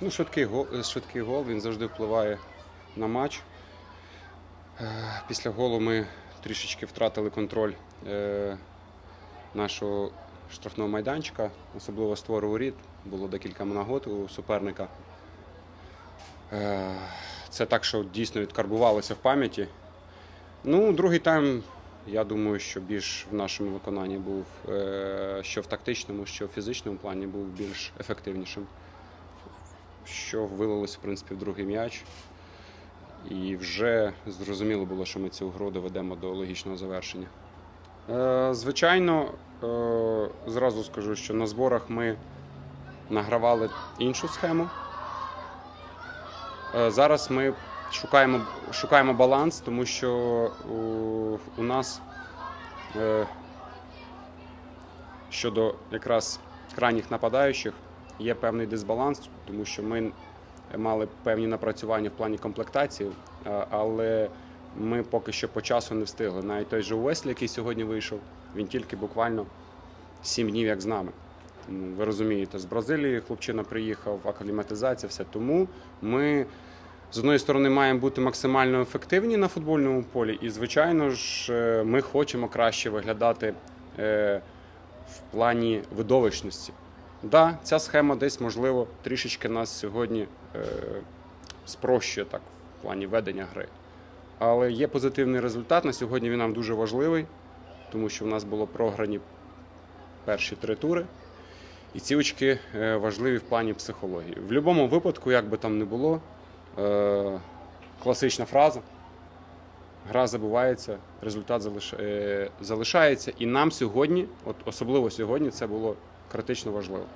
Ну, швидкий гол, швидкий гол він завжди впливає на матч. Е, Після голу ми трішечки втратили контроль е, нашого штрафного майданчика, особливо створу воріт. Було декілька нагод у суперника. Е, Це так, що дійсно відкарбувалося в пам'яті. Ну, другий тайм, я думаю, що більш в нашому виконанні був що в тактичному, що в фізичному плані був більш ефективнішим що вилилось в принципі в другий м'яч. І вже зрозуміло було, що ми цю гру доведемо до логічного завершення. Е, звичайно, е, зразу скажу, що на зборах ми награвали іншу схему. Е, зараз ми шукаємо, шукаємо баланс, тому що у, нас щодо якраз крайніх нападаючих є певний дисбаланс, тому що ми мали певні напрацювання в плані комплектації, але ми поки що по часу не встигли. Навіть той же Уеслі, який сьогодні вийшов, він тільки буквально 7 днів як з нами. Ви розумієте, з Бразилії хлопчина приїхав, акліматизація, все. Тому ми з одної сторони маємо бути максимально ефективні на футбольному полі, і, звичайно ж, е, ми хочемо краще виглядати е, в плані видовищності. Да, ця схема десь, можливо, трішечки нас сьогодні е, спрощує так в плані ведення гри. Але є позитивний результат. На сьогодні він нам дуже важливий, тому що в нас було програні перші три тури. І ці очки е, важливі в плані психології. В будь-якому випадку, як би там не було, е, класична фраза. Гра забувається, результат е, залишається. І нам сьогодні, от особливо сьогодні, це було критично важливо.